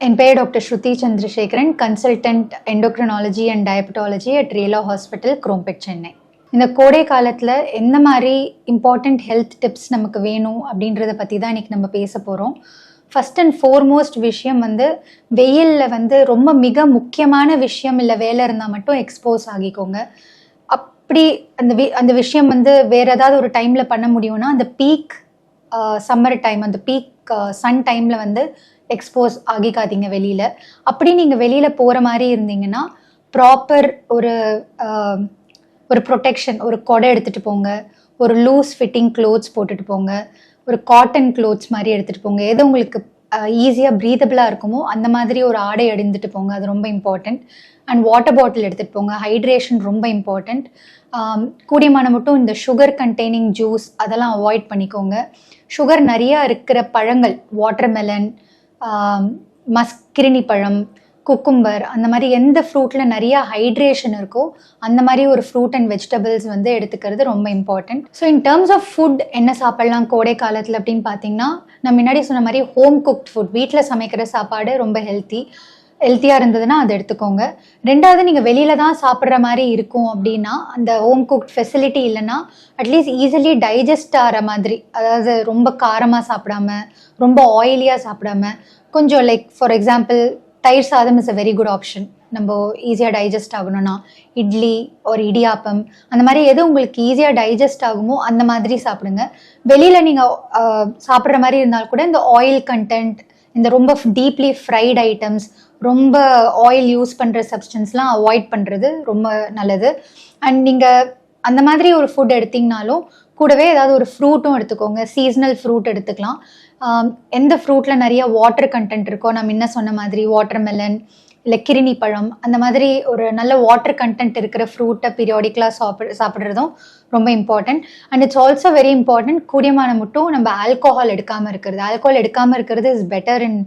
என் பேர் doctor Shruti Chandrasekaran consultant endocrinology and diabetology at Rela hospital Chromepet Chennai இந்த கோடை காலத்தில் எந்த மாதிரி இம்பார்ட்டண்ட் ஹெல்த் டிப்ஸ் நமக்கு வேணும் அப்படின்றத பற்றி தான் இன்றைக்கி நம்ம பேச போகிறோம் ஃபஸ்ட் அண்ட் ஃபோர்மோஸ்ட் விஷயம் வந்து வெயிலில் வந்து ரொம்ப மிக முக்கியமான விஷயம் இல்லை வேலை இருந்தால் மட்டும் எக்ஸ்போஸ் ஆகிக்கோங்க. அப்படி அந்த வி அந்த விஷயம் வந்து வேறு ஏதாவது ஒரு டைமில் பண்ண முடியும்னா அந்த பீக் சம்மர் டைம் அந்த பீக் சன் டைமில் வந்து எக்ஸ்போஸ் ஆகிக்காதீங்க வெளியில். அப்படி நீங்கள் வெளியில் போகிற மாதிரி இருந்தீங்கன்னா ப்ராப்பர் ஒரு ஒரு ப்ரொடெக்ஷன் ஒரு கொடை எடுத்துகிட்டு போங்க. ஒரு லூஸ் ஃபிட்டிங் க்ளோத்ஸ் போட்டுட்டு போங்க. ஒரு காட்டன் க்ளோத்ஸ் மாதிரி எடுத்துகிட்டு போங்க. எது உங்களுக்கு ஈஸியாக ப்ரீதபிளாக இருக்குமோ அந்த மாதிரி ஒரு ஆடை அடிந்துட்டு போங்க. அது ரொம்ப இம்பார்ட்டண்ட் அண்ட் வாட்டர் பாட்டில் எடுத்துகிட்டு போங்க. ஹைட்ரேஷன் ரொம்ப இம்பார்ட்டண்ட் கூடியமான மட்டும் இந்த சுகர் கண்டெய்னிங் ஜூஸ் அதெல்லாம் அவாய்ட் பண்ணிக்கோங்க. சுகர் நிறையா இருக்கிற பழங்கள் வாட்டர்மெலன் மஸ்கிரினி பழம் குக்கும்பர் அந்த மாதிரி எந்த ஃப்ரூட்டில் நிறைய ஹைட்ரேஷன் இருக்கோ அந்த மாதிரி ஒரு ஃப்ரூட் அண்ட் வெஜிடபிள்ஸ் வந்து எடுத்துக்கிறது ரொம்ப important so in terms of food என்ன சாப்பிட்லாம் கோடை காலத்தில் அப்படின்னு பார்த்தீங்கன்னா நான் முன்னாடி சொன்ன மாதிரி ஹோம் குக்ட் ஃபுட் வீட்டில் சமைக்கிற சாப்பாடு ரொம்ப ஹெல்த்தி ஹெல்த்தியாக இருந்ததுன்னா அதை எடுத்துக்கோங்க. ரெண்டாவது நீங்கள் வெளியில் தான் சாப்பிட்ற மாதிரி இருக்கும் அப்படின்னா அந்த ஹோம் குக்ட் ஃபெசிலிட்டி இல்லைன்னா அட்லீஸ்ட் ஈஸிலி டைஜஸ்ட் ஆகிற மாதிரி அதாவது ரொம்ப காரமாக சாப்பிடாம ரொம்ப ஆயிலியாக சாப்பிடாம கொஞ்சம் like for example thayir sadam is a very good option நம்ம ஈஸியாக டைஜஸ்ட் ஆகணும்னா இட்லி ஒரு இடியாப்பம் அந்த மாதிரி எது உங்களுக்கு ஈஸியாக டைஜஸ்ட் ஆகுமோ அந்த மாதிரி சாப்பிடுங்க. வெளியில் நீங்கள் சாப்பிட்ற மாதிரி இருந்தால் கூட இந்த ஆயில் கண்டென்ட் இந்த ரொம்ப டீப்லி ஃப்ரைட் ஐட்டம்ஸ் ரொம்ப ஆயில் யூஸ் பண்ணுற சப்ஸ்டன்ஸ்லாம் அவாய்ட் பண்ணுறது ரொம்ப நல்லது. அண்ட் நீங்கள் அந்த மாதிரி ஒரு ஃபுட் எடுத்தீங்கனாலும் கூடவே ஏதாவது ஒரு ஃப்ரூட்டும் எடுத்துக்கோங்க. சீசனல் ஃப்ரூட் எடுத்துக்கலாம். எந்த ஃப்ரூட்டில் நிறைய வாட்டர் கண்டென்ட் இருக்கோ நான் முன்ன சொன்ன மாதிரி வாட்டர்மெலன் இல்லை கிரிணி பழம் அந்த மாதிரி ஒரு நல்ல வாட்டர் கண்டென்ட் இருக்கிற ஃப்ரூட்டை பீரியாடிக்கலாக சாப்பிட சாப்பிட்றதும் ரொம்ப important and it's also very important கூடியமான மட்டும் நம்ம ஆல்கோஹால் எடுக்காமல் இருக்கிறது. ஆல்கோஹால் எடுக்காமல் இருக்கிறது is better in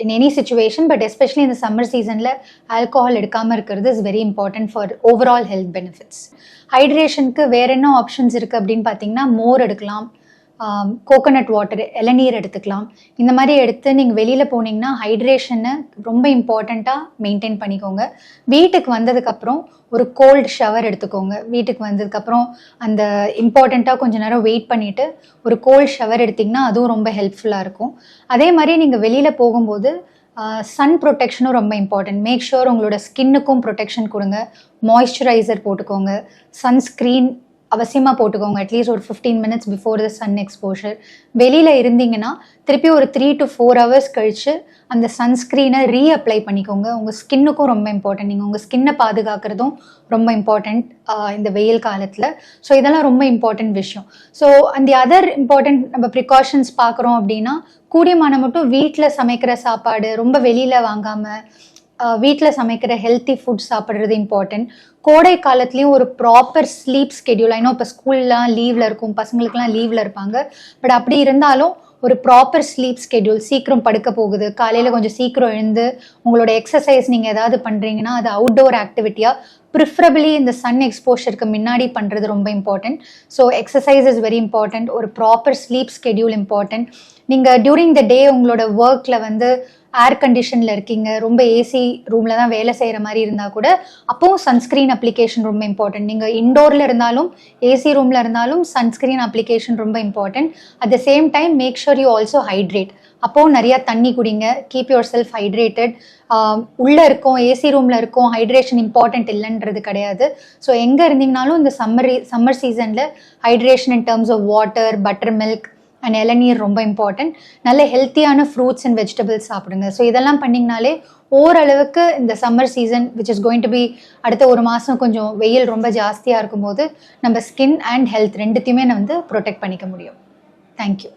in any situation but especially இந்த சம்மர் சீசனில் ஆல்கோஹால் எடுக்காமல் இருக்கிறது is very important for overall health benefits ஹைட்ரேஷனுக்கு வேற என்ன ஆப்ஷன்ஸ் இருக்குது அப்படின்னு பார்த்தீங்கன்னா மோர் எடுக்கலாம். கோகோனட் வாட்டர் இளநீர் எடுத்துக்கலாம். இந்த மாதிரி எடுத்து நீங்கள் வெளியில் போனீங்கன்னா ஹைட்ரேஷனை ரொம்ப இம்பார்ட்டண்ட்டாக மெயின்டைன் பண்ணிக்கோங்க. வீட்டுக்கு வந்ததுக்கப்புறம் ஒரு கோல்டு ஷவர் எடுத்துக்கோங்க. வீட்டுக்கு வந்ததுக்கப்புறம் அந்த இம்பார்ட்டண்ட்டாக கொஞ்சம் நேரம் வெயிட் பண்ணிவிட்டு ஒரு கோல்ட் ஷவர் எடுத்திங்கன்னா அதுவும் ரொம்ப ஹெல்ப்ஃபுல்லாக இருக்கும். அதே மாதிரி நீங்கள் வெளியில் போகும்போது சன் ப்ரொடெக்ஷனும் ரொம்ப இம்பார்ட்டன்ட் மேக் ஷுர் உங்களோட ஸ்கின்னுக்கும் ப்ரொடெக்ஷன் கொடுங்க. மாய்ஸ்சரைசர் போட்டுக்கோங்க. சன்ஸ்க்ரீன் அவசியமாக போட்டுக்கோங்க. அட்லீஸ்ட் ஒரு fifteen minutes before the sun exposure வெளியில் இருந்தீங்கன்னா திருப்பி ஒரு த்ரீ டு ஃபோர் ஹவர்ஸ் கழித்து அந்த சன்ஸ்க்ரீனை ரீஅப்ளை பண்ணிக்கோங்க. உங்கள் ஸ்கின்னுக்கும் ரொம்ப இம்பார்ட்டன்ட் நீங்கள் உங்கள் ஸ்கின்னை பாதுகாக்கிறதும் ரொம்ப இம்பார்ட்டண்ட் இந்த வெயில் காலத்தில். ஸோ இதெல்லாம் ரொம்ப இம்பார்ட்டண்ட் விஷயம். ஸோ அந்த அதர் இம்பார்ட்டன்ட் நம்ம ப்ரிகாஷன்ஸ் பார்க்குறோம் அப்படின்னா கூடியமான மட்டும் வீட்டில் சமைக்கிற சாப்பாடு ரொம்ப வெளியில் வாங்காமல் வீட்டில் சமைக்கிற ஹெல்த்தி ஃபுட் சாப்பிட்றது இம்பார்ட்டன்ட் கோடை காலத்துலேயும் ஒரு ப்ராப்பர் ஸ்லீப் ஸ்கெடியூல் ஐநோ இப்போ ஸ்கூல்லாம் லீவில் இருக்கும் பசங்களுக்குலாம் லீவில் இருப்பாங்க. பட் அப்படி இருந்தாலும் ஒரு ப்ராப்பர் ஸ்லீப் ஸ்கெடியூல் சீக்கிரம் படுக்க போகுது. காலையில் கொஞ்சம் சீக்கிரம் எழுந்து உங்களோட எக்ஸசைஸ் நீங்கள் ஏதாவது பண்ணுறீங்கன்னா அது அவுட்டோர் ஆக்டிவிட்டியாக ப்ரிஃபரபிளி இந்த சன் எக்ஸ்போஷருக்கு முன்னாடி பண்ணுறது ரொம்ப important so exercise is very important ஒரு ப்ராப்பர் ஸ்லீப் ஸ்கெடியூல் இம்பார்ட்டன்ட் நீங்கள் டியூரிங் த டே உங்களோட ஒர்க்கில் வந்து ஏர் கண்டிஷனில் இருக்கீங்க ரொம்ப ஏசி ரூமில் தான் வேலை செய்கிற மாதிரி இருந்தால் கூட அப்போவும் சன்ஸ்க்ரீன் அப்ளிகேஷன் ரொம்ப இம்பார்ட்டன்ட் நீங்கள் இண்டோரில் இருந்தாலும் ஏசி ரூமில் இருந்தாலும் சன்ஸ்க்ரீன் அப்ளிகேஷன் ரொம்ப important at the same time make sure you also hydrate அப்போவும் நிறையா தண்ணி குடிங்க கீப் யுவர் செல்ஃப் ஹைட்ரேட்டட் உள்ளே இருக்கோம் ஏசி ரூமில் இருக்கோம் ஹைட்ரேஷன் இம்பார்ட்டன்ட் இல்லைன்றது கிடையாது. ஸோ எங்கே இருந்தீங்கனாலும் இந்த சம்மர் சம்மர் சீசனில் hydration in terms of water butter milk and இளநீர் ரொம்ப இம்பார்ட்டன்ட் நல்ல ஹெல்த்தியான ஃப்ரூட்ஸ் அண்ட் வெஜிடபிள்ஸ் சாப்பிடுங்க. ஸோ இதெல்லாம் பண்ணிங்கனாலே ஓரளவுக்கு இந்த summer season which is going to be அடுத்த ஒரு மாதம் கொஞ்சம் வெயில் ரொம்ப ஜாஸ்தியாக இருக்கும்போது நம்ம ஸ்கின் அண்ட் ஹெல்த் ரெண்டுத்தையுமே வந்து ப்ரொடெக்ட் பண்ணிக்க முடியும். தேங்க்யூ